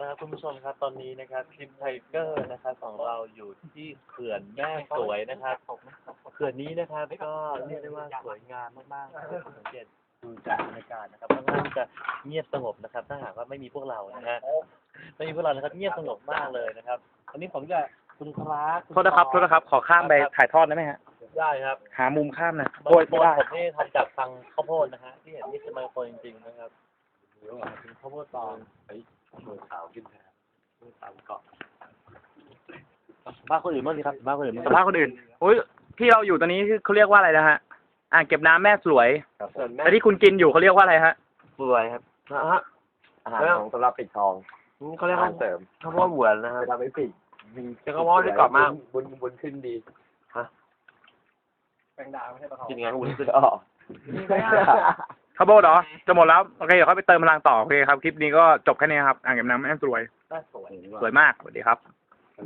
นะครับคุณผู้ชมครับตอนนี้นะครับทีมไทเกอร์นะครับของเราอยู่ที่เขื่อนแม่สวยนะครับเขื่อนนี้นะครับก็เรียกได้ว่าสวยงามมากๆนะครับสังเกตดูจากบรรยากาศนะครับค่อนข้างจะเงียบสงบนะครับ ถ้าหากว่าไม่มีพวกเรานะฮะไม่มีพวกเรานะครับเงียบสงบมากเลยนะครับวันนี้ผมจะคุณคลาสโทษนะครับโทษนะครับ ขอข้ามไปถ่ายทอดได้ไหมฮะ ได้ครับหามุมข้ามนะโดโอ้ยยโดไม่ยได้ ผมนี่ทำจากฟังข้าวโพดนะฮะที่เห็นนี่คือไมโครจริงๆนะครับเป็นข้าวโพดตอน ไปโดยขาวขึ้นนะครับตามเกาะบ้านคนอื่นบ้างสิครับบ้านคนอื่นบ้างสภาพคนอื่นอุ้ยที่เราอยู่ตอนนี้เขาเรียกว่าอะไรนะฮะ อ่างเก็บน้ำแม่สวยครับส่วนแม่แต่ที่คุณกินอยู่เขาเรียกว่าอะไรฮะสวยครับนะฮะอาหารของสำหรับปิดทองเขาเรียกอาว่าหารเสริมข้าวโพดหวานนะครับจะทำให้ปิดแต่ข้าวโพดที่กรอบมาก บุญบุญขึ้นดีกินไงก็วุ้นขึ้นอ๋อ ข้าวโพดเหรอ จะหมดแล้ว โอเค เดี๋ยวเขาไปเติมพลังต่อ โอเคครับ คลิปนี้ก็จบแค่นี้ครับ อ่างเก็บน้ำแม่สวยน่าสวยสวยมาก สวัสดีครับ